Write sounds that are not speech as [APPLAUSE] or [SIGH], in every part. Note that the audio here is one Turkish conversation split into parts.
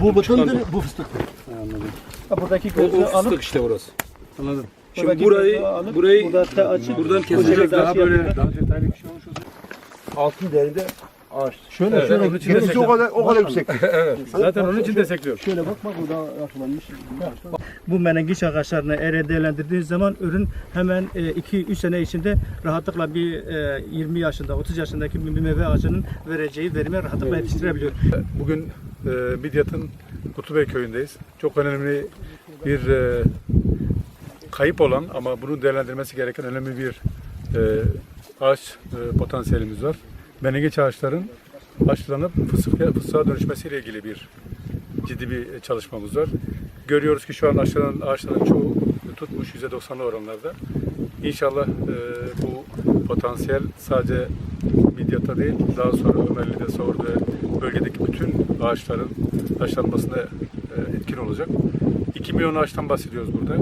Bu bıtındır, bu fıstık. Anladım. Ha, Buradaki O, gözü o alıp fıstık işte orası. Anladım. Şimdi buradaki burayı alıp, burayı burada açıp buradan şekilde daha böyle daha detaylı bir şey olmuş olacak. Altın değerinde ağaç. Şöyle Evet, şöyle onun için Gerisi o kadar o kadar yüksek. [LAUGHS] evet. Zaten onun için destekliyor. Şöyle bak bak burada yapılanmış. Bu menengiç ağaçlarını eğer değerlendirdiğiniz zaman ürün hemen 2-3 sene içinde rahatlıkla bir e, 20 yaşında 30 yaşındaki bir meyve ağacının vereceği verime rahatlıkla yetiştirebiliyor. Bugün e, Midyat'ın Kutubey köyündeyiz. Çok önemli bir e, kayıp olan ama bunu değerlendirmesi gereken önemli bir e, ağaç e, potansiyelimiz var. Menengeç ağaçların haşlanıp fısık, fıstığa dönüşmesiyle ilgili bir ciddi bir çalışmamız var. Görüyoruz ki şu an ağaçların, ağaçların çoğu tutmuş %90'lı oranlarda. İnşallah e, bu potansiyel sadece Midyat'ta değil, daha sonra Ömerli'de, Savur'da bölgedeki bütün ağaçların taşlanmasına e, etkin olacak. 2 milyon ağaçtan bahsediyoruz burada.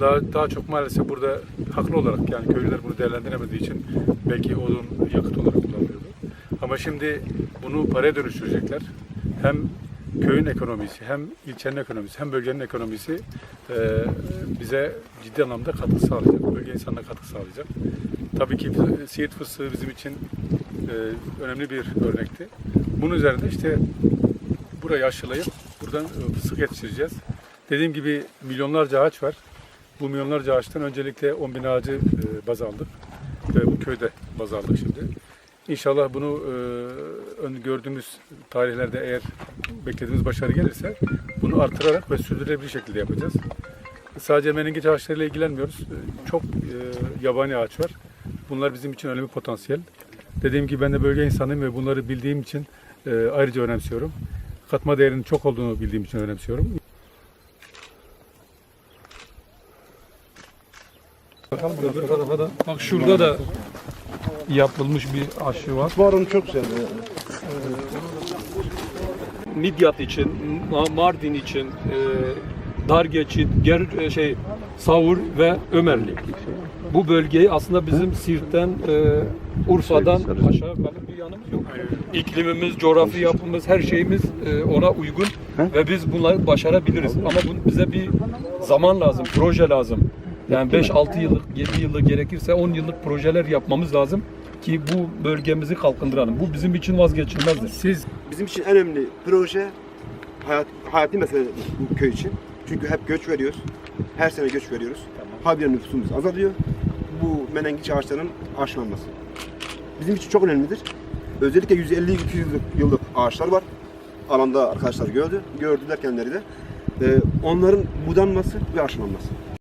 Daha, daha çok maalesef burada haklı olarak yani köylüler bunu değerlendiremediği için belki odun yakıt olarak kullanılıyordu. Şimdi bunu paraya dönüştürecekler. Hem köyün ekonomisi, hem ilçenin ekonomisi, hem bölgenin ekonomisi e, bize ciddi anlamda katkı sağlayacak. Bölge insanına katkı sağlayacak. Tabii ki Siirt fıstığı bizim için e, önemli bir örnekti. Bunun üzerinde işte burayı aşılayıp buradan e, fıstık yetiştireceğiz. Dediğim gibi milyonlarca ağaç var. Bu milyonlarca ağaçtan öncelikle 10 bin ağacı baz aldık. Ve bu köyde baz aldık şimdi. İnşallah bunu e, gördüğümüz tarihlerde eğer beklediğimiz başarı gelirse bunu artırarak ve sürdürülebilir şekilde yapacağız. Sadece menengiç ağaçlarıyla ilgilenmiyoruz. E, Çok e, yabani ağaç var. Bunlar bizim için önemli potansiyel. Dediğim gibi ben de bölge insanıyım ve bunları bildiğim için e, ayrıca önemsiyorum. Katma değerinin çok olduğunu bildiğim için önemsiyorum. Öbür tarafa da bak şurada da yapılmış bir aşı var. Bu oranı çok güzel. Midyat için, Ma- Mardin için, e, Dargeçit, Ger e, şey Savur ve Ömerli. Bu bölgeyi aslında bizim Siirt'ten, e, Urfa'dan aşağı yukarı bir yanımız yok. İklimimiz, coğrafi yapımız, her şeyimiz e, ona uygun ve biz bunları başarabiliriz. Ama bu, bize bir zaman lazım, proje lazım. Yani 5-6 yıllık, 7 yıllık gerekirse 10 yıllık projeler yapmamız lazım ki bu bölgemizi kalkındıralım. Bu bizim için vazgeçilmezdir. Siz Bizim için en önemli proje hayat, hayati mesele bu köy için. Çünkü hep göç veriyoruz. Her sene göç veriyoruz. Habire nüfusumuz azalıyor. Bu menengiç ağaçlarının aşlanması. Bizim için çok önemlidir. Özellikle 150-200 yıllık, yıllık ağaçlar var. Alanda arkadaşlar gördü. Gördüler kendileri de. Ee, onların budanması ve aşılanması.